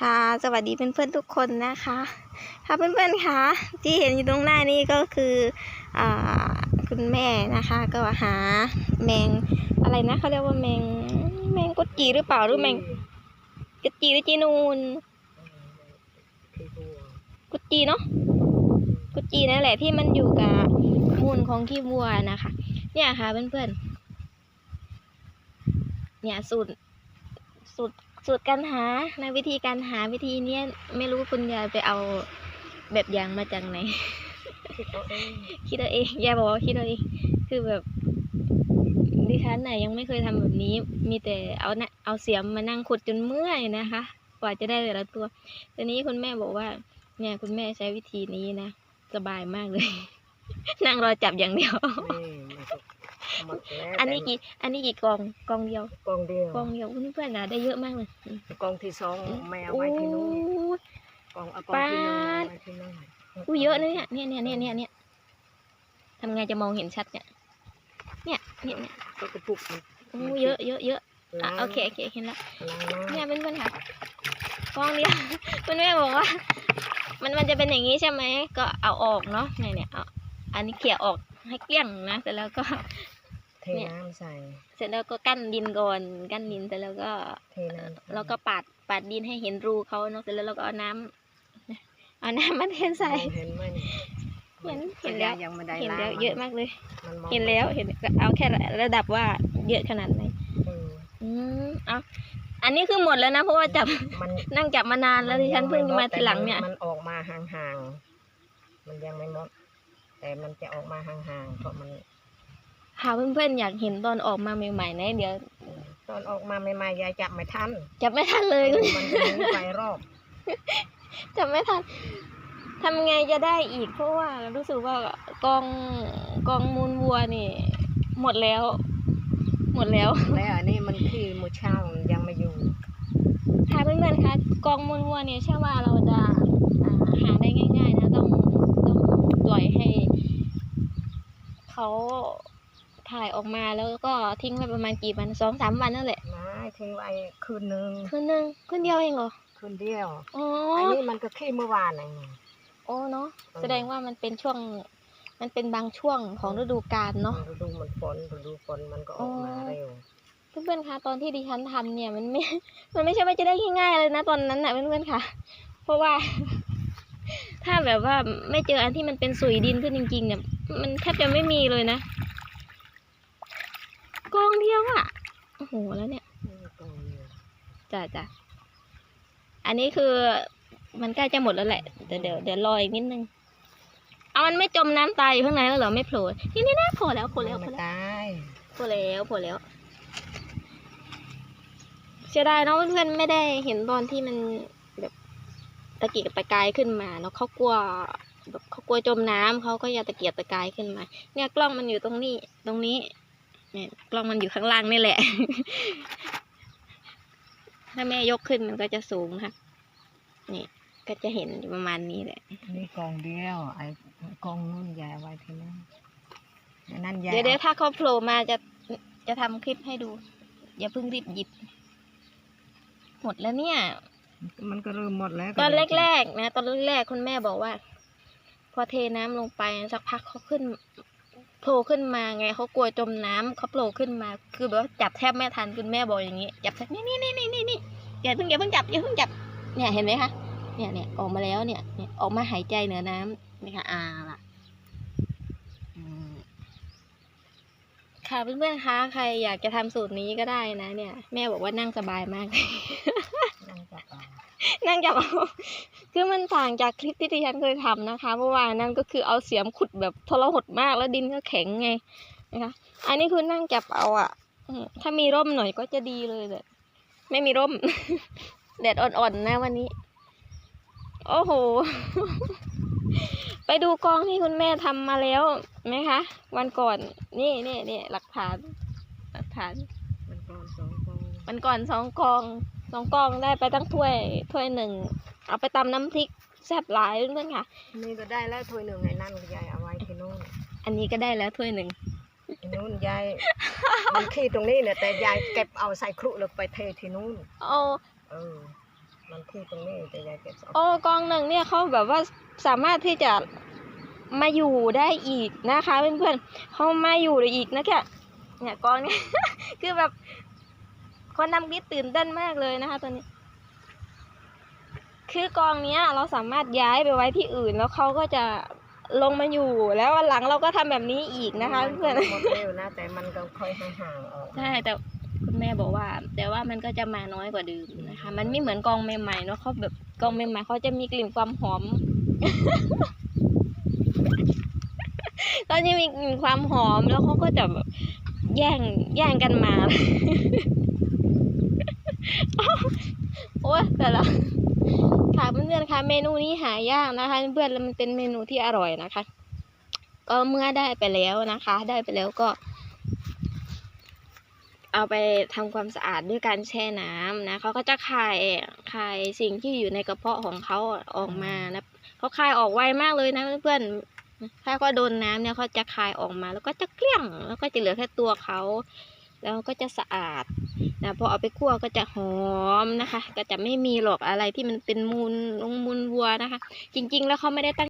ค่ะสวัสดีเพื่อนๆทุกคนนะคะค่ะเพื่อนๆคะที่เห็นอยู่ตรงหน้านี้ก็คืออ่าคุณแม่นะคะ ก็หาแมงอะไรนะเขาเรียกว่าแมงแมงกุดจีหรือเปล่าหรือแมงกุดจีหรือจีนูนกุดจีเนาะกุดจีนั่นแหละที่มันอยู่กับมูลของขี้วัวนะคะ เนี่ยค่ะเพื่อนๆเนี่ยสูตรสูตร สูตรการหาในวิธีการหาวิธีเนี้ยไม่รู้คุณยายไปเอาแบบอย่างมาจากไหน คิดเอาเองยายบอกว่าคิดเอาเองคือแบบดิฉันน่ะยังไม่เคยทำแบบนี้ มีแต่เอานะเอาเสียมมานั่งขุดจนเมื่อยนะคะ กว่าจะได้แต่ละตัวตอนนี้คุณแม่บอกว่า เนี่ยคุณแม่ใช้วิธีนี้นะ สบายมากเลย นั่งรอจับอย่างเดียว อันนี้กี่ อันนี้กี่กองกองเดียวกองเดียวกองเดียวอุ๊ยเพื่อนๆนะได้เยอะมากเลยกองที่สองไม่เอาไว้ที่นู้นโอ้ยกองเอากองที่หนึ่งเอาไว้ที่นู่นอู้เยอะนะเนี่ยเนี่ยเนี่ยเนี่ยเนี่ยเนี่ยทำไงจะมองเห็นชัดเนี่ยเนี่ยเนี่ยเนี่ยก็กระปุกมันอู้เยอะเยอะเยอะอะล้างโอเคโอเคเห็นแล้วล้างน้ำ เนี่ยเป็นเพื่อนๆค่ะกองเดียว คุณแม่บอกว่า มันมันจะเป็นอย่างนี้ใช่ไหมก็เอาออกเนาะเนี่ยเนี่ยเอาอันนี้เขี่ยออกให้เกลี้ยงนะเสร็จแล้วก็ เทน้ำใส่ เสร็จแล้วก็กั้นดินก่อน กั้นดินเสร็จแล้วก็เทน้ำแล้วก็ปาดปาดดินให้เห็นรูเขาเนาะเสร็จแล้วเราก็เอาน้ำเอาน้ำมาเทใส่มองเห็นไหมเห็นเห็นแล้วยังไม่ได้เห็นล้างแล้วเยอะมากเลยมันมองเห็นแล้วเห็นเอาแค่ระดับว่าเยอะขนาดไหนเอออืมเอาอันนี้คือหมดแล้วนะเพราะว่าจับมันนั่งจับมานานแล้วดิฉันเพิ่งมาทีหลังเนี่ยมันออกมาห่างๆมันยังไม่หมดแต่มันจะออกมาห่างๆเพราะมัน ค่ะเพื่อนๆอยากเห็นตอนออกมาใหม่ๆนะเดี๋ยวตอนออกมาใหม่ๆยายจับไม่ทันจับไม่ทันเลยมันจะหนีไปรอบจับไม่ทันทำไงจะได้อีกเพราะว่ารู้สึกว่ากองกองมูลวัวนี่ หมดแล้ว หมดแล้วแล้วอันนี้มันขี้มูเช่ามันยังไม่อยู่ค่ะเพื่อนๆคะกองมูลวัวเนี่ยเชื่อว่าเราจะอ่าหาได้ง่าย ๆ นะต้องต้องปล่อยให้เขา ถ่ายออกมาแล้วก็ทิ้งไว้ประมาณกี่วันสองสามวันนั่นแหละไม้ทิ้งไว้คืนหนึ่งคืนหนึ่งคืนเดียวเองเหรอคืนเดียวอ๋ออันนี้มันก็ขี้เมื่อวานเองโอ้เนาะอืมแสดงว่ามันเป็นช่วง มันเป็นบางช่วงของฤดูกาลเนาะฤดูมันฝนฤดูฝนมันก็ออกมาอ๋อเร็วเพื่อนๆคะตอนที่ดิฉันทำเนี่ยมันไม่ มันไม่ใช่ว่าจะได้ง่ายๆเลยนะตอนนั้นน่ะเพื่อนๆค่ะ เพราะว่า ถ้าแบบว่าไม่เจออันที่มันเป็นสุยดินขึ้นจริงๆเนี่ยมันแทบจะไม่มีเลยนะ กองเดียวอะโอ้โห แล้วเนี่ยนี่กองเดียวจ้ะจ้ะอันนี้คือมันใกล้จะหมดแล้วแหละ เดี๋ยวเดี๋ยวเดี๋ยวรออีกนิดนึง เอามันไม่จมน้ำตายอยู่ข้างในแล้วเหรอ ไม่โผล่ นี่นี่นะโผล่แล้วโผล่แล้วโผไม่ล่แล้วตายโผล่แล้วโผล่แล้ว เสียดายเนาะเพื่อนๆไม่ได้เห็นตอนที่มันแบบตะเกียกตะกายขึ้นมาเนาะเขากลัวแบบเขากลัวจมน้ำเขาก็อย่าตะเกียกตะกายขึ้นมา เนี่ยกล้องมันอยู่ตรงนี้ ตรงนี้ เนี่ยกล้องมันอยู่ข้างล่างนี่แหละ ถ้าแม่ยกขึ้นมันก็จะสูงค่ะนี่ก็จะเห็นอยู่ประมาณนี้แหละ นี่กองเดียว ไอ้กองนู่นยายเอาไว้ที่นั่นอันนั่นยายเดี๋ยวเดี๋ยวถ้าเขาโผล่มาจะจะทำคลิปให้ดู อย่าเพิ่งรีบหยิบ หมดแล้วเนี่ย มันก็เริ่มหมดแล้ว ตอนแรกๆนะ ตอนแรกๆคุณแม่บอกว่า พอเทน้ำลงไปสักพักเขาขึ้น โผล่ขึ้นมาไงเขากลัวจมน้ำเขาโผล่ขึ้นมา คือแบบว่าจับแทบไม่ทันคุณแม่บอกอย่างนี้ จับแทบนี่นี่นี่นี่นี่นี่อย่าเพิ่งอย่าเพิ่งจับอย่าเพิ่งจับ เนี่ยเห็นไหมคะ เนี่ยเนี่ยออกมาแล้วเนี่ยเนี่ยออกมาหายใจเหนือน้ำนี่ค่ะอ่าล่ะอืมค่ะเพื่อนๆคะใครอยากจะทำสูตรนี้ก็ได้นะ เนี่ย แม่บอกว่านั่งสบายมากนั่งจับเอา นั่งจับเอาคือมันต่างจากคลิปที่ดิฉันเคยทำนะคะ เมื่อวานนั่นก็คือเอาเสียมขุดแบบทรหดมากแล้วดินก็แข็งไงนะคะ อันนี้คือนั่งจับเอาอะอืมถ้ามีร่มหน่อยก็จะดีเลยแต่ไม่มีร่ม แดดอ่อนๆนะวันนี้ โอ้โห ไปดูกองที่คุณแม่ทำมาแล้วไหมคะ วันก่อน นี่นี่นี่หลักฐาน หลักฐานมันกองสองกองมันก่อนสองกอง สองกองได้ไปตั้งถ้วยถ้วยหนึ่ง เอาไปตำน้ำพริกแซ่บหลายเพื่อนๆค่ะ นี่ก็ได้แล้วถ้วยหนึ่งไอ้นั่นก็ยายเอาไว้ที่นู่นอันนี้ก็ได้แล้วถ้วยหนึ่งที่นู่นยายมันขี้ตรงนี้เนี่ยแต่ยายเก็บเอาใส่ครุแล้วไปเทที่นู่นโอ้เออมันคือตรงนี้แต่ยายเก็บสองโอ้กองหนึ่งเนี่ยเขาแบบว่าสามารถที่จะมาอยู่ได้อีกนะคะเพื่อนๆเขามาอยู่ได้อีกนะแค่เนี่ยกองเนี่ยคือแบบ คนทำคลิปตื่นเต้นมากเลยนะคะตัวนี้ คือกองเนี้ย เราสามารถย้ายไปไว้ที่อื่น แล้วเขาก็จะลงมาอยู่ แล้ววันหลังเราก็ทำแบบนี้อีกนะคะเพื่อนหมดเร็วนะแต่มันก็ค่อยห่างๆออกๆใช่แต่คุณแม่บอกว่า แต่ว่ามันก็จะมาน้อยกว่าเดิมนะคะ มันไม่เหมือนกองใหม่ๆเนาะเขาแบบกองใหม่ๆเขาจะมีกลิ่นความหอมเขาจะมีกลิ่นความหอมแล้วเขาก็จะแบบแย่งแย่งกันมา โอ้ยแต่ละค่ะเพื่อนๆคะเมนูนี้หายากนะคะเพื่อนๆแล้วมันเป็นเมนูที่อร่อยนะคะ ก็เมื่อได้ไปแล้วนะคะ ได้ไปแล้วก็ เอาไปทำความสะอาดด้วยการแช่น้ำนะเขาก็จะคายคายสิ่งที่อยู่ในกระเพาะของเขาออกมานะเขาคายออกไวมากเลยนะเพื่อนๆถ้าเขาโดนน้ำเนี่ยเขาจะคายออกมา แล้วก็จะเกลี้ยง แล้วก็จะเหลือแค่ตัวเขา แล้วก็จะสะอาดนะพอเอาไปคั่วก็จะหอมนะคะ ก็จะไม่มีหรอกอะไรที่มันเป็นมูลลงมูลวัวนะคะ จริง ๆ แล้วเขาไม่ได้ตั้ง